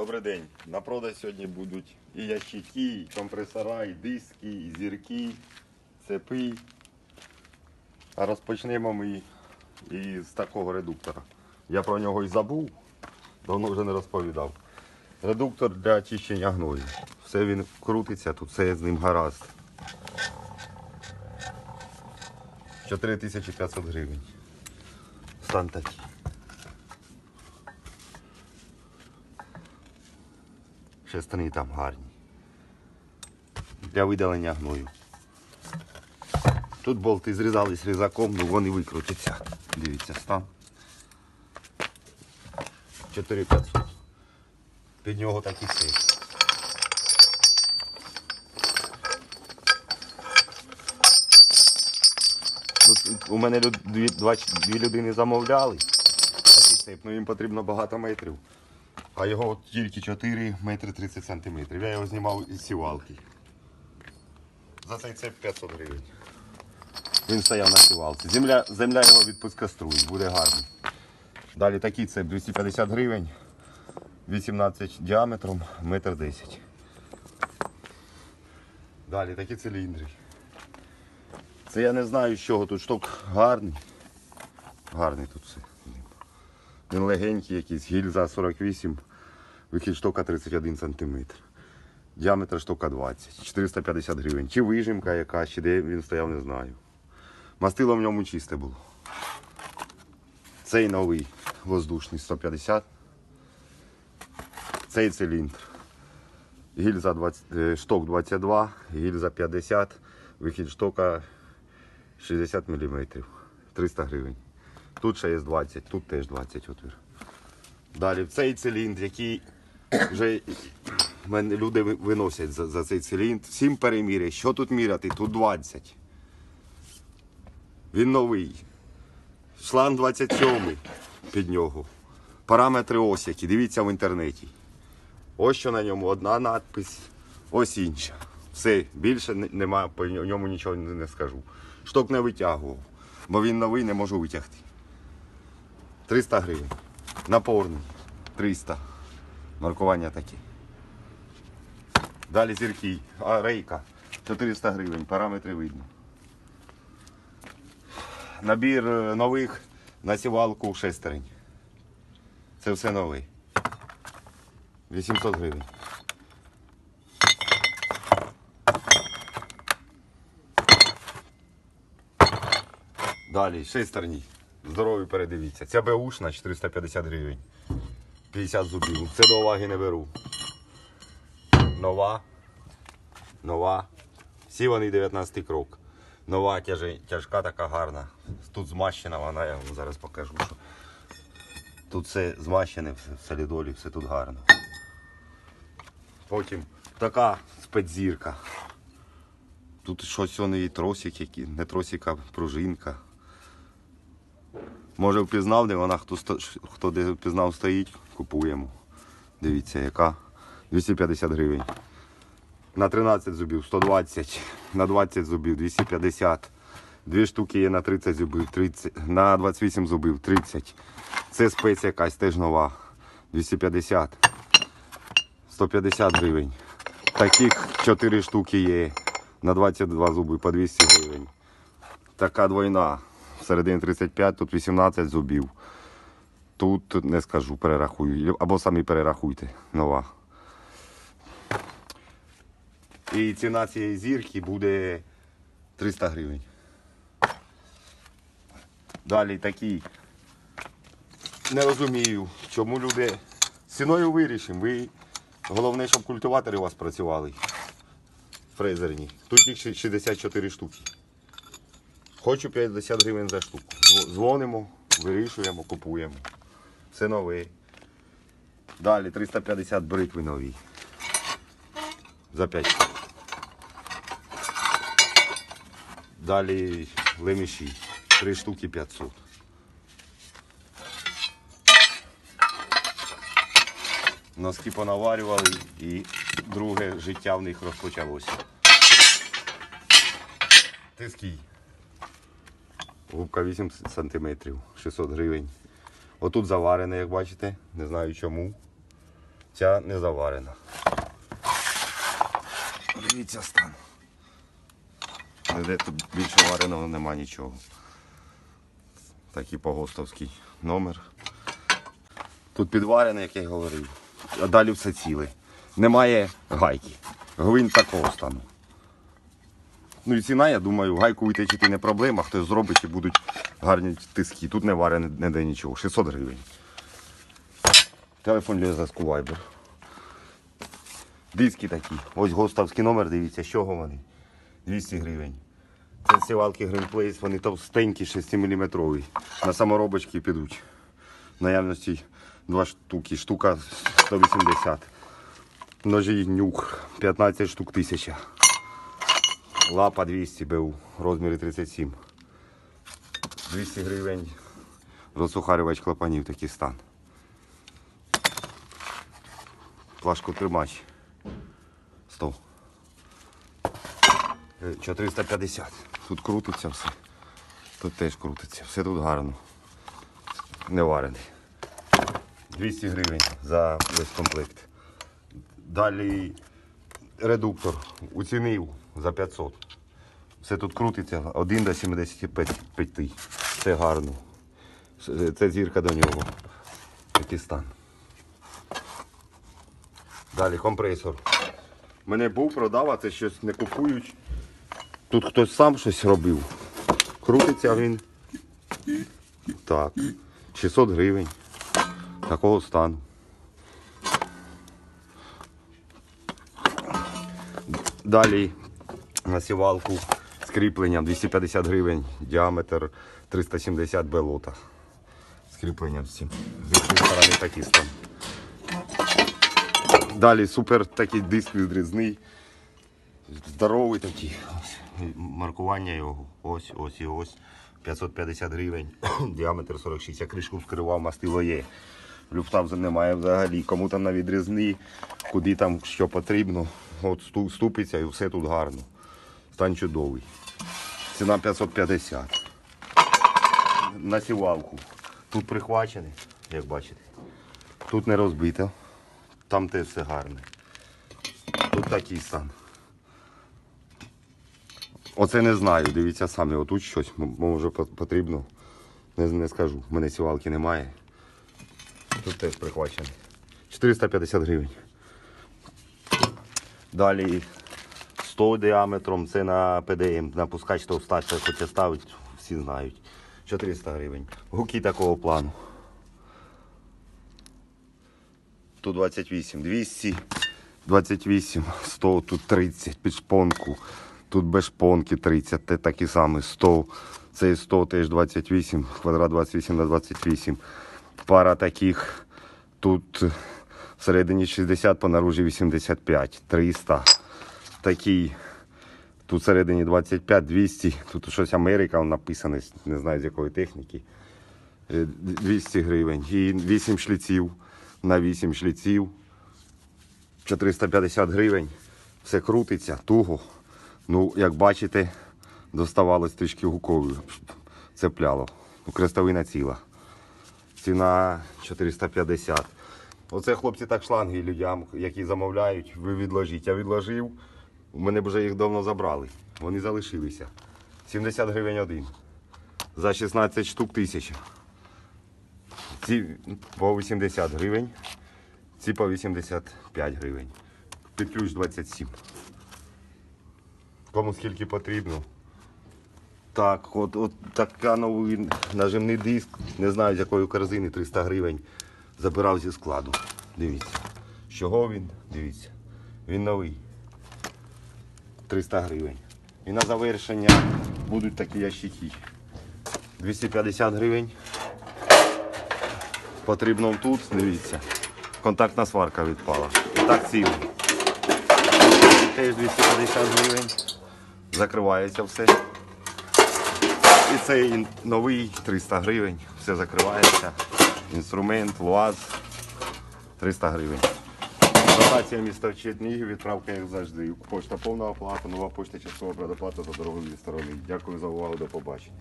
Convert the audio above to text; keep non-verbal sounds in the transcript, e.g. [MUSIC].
Добрий день. На продаж сьогодні будуть і ящики, і компресора, і диски, і зірки, цепи. А розпочнемо ми із такого редуктора. Я про нього і забув, давно вже не розповідав. Редуктор для очищення гною. Все він крутиться, тут все з ним гаразд. 4500 гривень. Стан такий. Шестини там гарні. Для видалення гною. Тут болти зрізались різаком, ну вони викрутяться. Дивіться, стан. 4500. Під нього такий сейф. Тут у мене дві, дві людини замовляли. Такий сейф, ну їм потрібно багато метрів. А його от тільки 4 метри 30 сантиметрів. Я його знімав із сівалки. За цей цеп 500 гривень. Він стояв на сівалці. Земля, земля його від пускоструй, буде гарний. Далі такий цеп 250 гривень, 18 діаметром, метр 10. Далі такі циліндри. Це я не знаю з чого тут шток гарний. Гарний тут все. Він легенький якийсь, гільза 48, вихід штока 31 см. Діаметр штока 20, 450 гривень. Чи вижимка яка, чи де він стояв, не знаю. Мастило в ньому чисте було. Цей новий воздушний 150. Цей циліндр. Гільза 20, е, шток 22, гільза 50, вихід штока 60 мм. 300 гривень. Тут ще є 20, тут теж 20 отвір. Далі цей циліндр, який вже мене люди виносять за, за цей циліндр. Сім переміряй. Що тут міряти? Тут 20. Він новий. Шланг 27 під нього. Параметри ось які. Дивіться в інтернеті. Ось що на ньому одна надпись, ось інша. Все, більше не- нема, по ньому нічого не скажу. Шток не витягував, бо він новий, не можу витягти. 300 гривень. Напорний. 300. Маркування таке. Далі зірки. А рейка. 400 гривень. Параметри видно. Набір е, нових на сівалку шестерень. Це все новий. 800 гривень. Далі, шестерні. Здорові передивіться. Ця беушна 450 гривень. 50 зубів. Це до уваги не беру. Нова. Нова. Всі вони 19 крок. Нова тяжка така гарна. Тут змащена вона, я вам зараз покажу. Що. Тут все змащене, в солідолі, все тут гарно. Потім така спецзірка. Тут щось воно і тросик, який, не тросик, а пружинка. Може впізнав, де вона, хто, хто де впізнав стоїть, купуємо. Дивіться, яка. 250 гривень. На 13 зубів 120, на 20 зубів 250. Дві штуки є на 30 зубів, 30, на 28 зубів 30. Це спеція якась теж нова. 250. 150 гривень. Таких 4 штуки є на 22 зуби по 200 гривень. Така двойна. Всередині 35, тут 18 зубів. Тут не скажу, перерахую. Або самі перерахуйте. Нова. І ціна цієї зірки буде 300 гривень. Далі такі. Не розумію, чому люди. Ціною вирішимо. Ви головне, щоб культиватори у вас працювали. Фрезерні. Тут їх 64 штуки. Хочу 50 гривень за штуку. Дзвонимо, вирішуємо, купуємо. Все нове. Далі 350 бритви нові. За 5 штук. Далі леміші. 3 штуки 500. Носки понаварювали і друге життя в них розпочалося. Тиски. Губка 8 см, 600 гривень. Отут заварене, як бачите, не знаю чому. Ця не заварена. Дивіться стан. Тут більше вареного нема нічого. Такий погостовський номер. Тут підварене, як я говорив. А далі все ціле. Немає гайки. Гвинт такого стану. Ну і ціна, я думаю, гайку витечити не проблема, хтось зробить і будуть гарні тиски. Тут не варене не де нічого. 600 гривень. Телефон для зв'язку Viber. Диски такі. Ось гостовський номер, дивіться, з чого вони. 200 гривень. Це сівалки Greenplace, вони товстенькі, 6-мм. На саморобочки підуть. Наявності два штуки, штука 180. Ножі нюк 15 штук 1000. Лапа 200 БУ, розміри 37. 200 гривень. Розсухарювач клапанів такий стан. Плашкотримач. 100. Е, 450. Тут крутиться все. Тут теж крутиться. Все тут гарно. Не варений. 200 гривень за весь комплект. Далі редуктор оцінив за 500. Все тут крутиться 1 до 75. Це гарно. Це зірка до нього. Такий стан. Далі компресор. Мене був продав, а це щось не купують. Тут хтось сам щось робив. Крутиться він. Так. 600 гривень. Такого стану. Далі на сівалку з кріпленням 250 гривень, діаметр 370 белота. З кріпленням. З сторони такий стан. Далі супер такий диск відрізний. Здоровий такий. Маркування його. Ось, ось і ось. 550 гривень. [CLEARS THROAT] Діаметр 46. Я кришку вкривав, мастило є. Люфтавза немає взагалі. Кому там на відрізний, куди там що потрібно. От ступиться і все тут гарно. Стан чудовий. Ціна 550. На сівалку. Тут прихвачений, як бачите. Тут не розбито. Там теж все гарне. Тут такий стан. Оце не знаю, дивіться самі, отут щось може потрібно. Не, не скажу. У мене сівалки немає. Тут теж прихвачений. 450 гривень. Далі 100 діаметром, це на ПДМ, на пускач товстач, хоче ставить, всі знають. 400 гривень. Гуки такого плану. Тут 28, 200, 28, 100, тут 30 під шпонку. Тут без шпонки 30, те такі самі 100. Цей 100 теж 28, квадрат 28 на 28. Пара таких. Тут всередині 60, по наружі 85, 300. Такий. Тут всередині 25, 200. Тут щось Америка написане, не знаю з якої техніки. Е, 200 гривень. І 8 шліців на 8 шліців. 450 гривень. Все крутиться, туго. Ну, як бачите, доставалось трішки гуковою. Цепляло. Ну, крестовина ціла. Ціна 450. Оце хлопці так шланги людям, які замовляють, ви відложіть. Я відложив. У мене вже їх давно забрали. Вони залишилися. 70 гривень один. За 16 штук тисяча. Ці по 80 гривень, ці по 85 гривень. Під ключ 27. Кому скільки потрібно. Так, от, от така новий нажимний диск, не знаю з якої корзини 300 гривень. Забирав зі складу. Дивіться. З чого він? Дивіться. Він новий. 300 гривень. І на завершення будуть такі ящики. 250 гривень. Потрібно тут, дивіться. Контактна сварка відпала. І так цілий. Теж 250 гривень. Закривається все. І цей новий 300 гривень. Все закривається. Інструмент, луаз 300 гривень. Дотація міста Чернігів, відправка як завжди. Пошта повна оплата, нова пошта часова предоплата за дорогу зі сторони. Дякую за увагу, до побачення.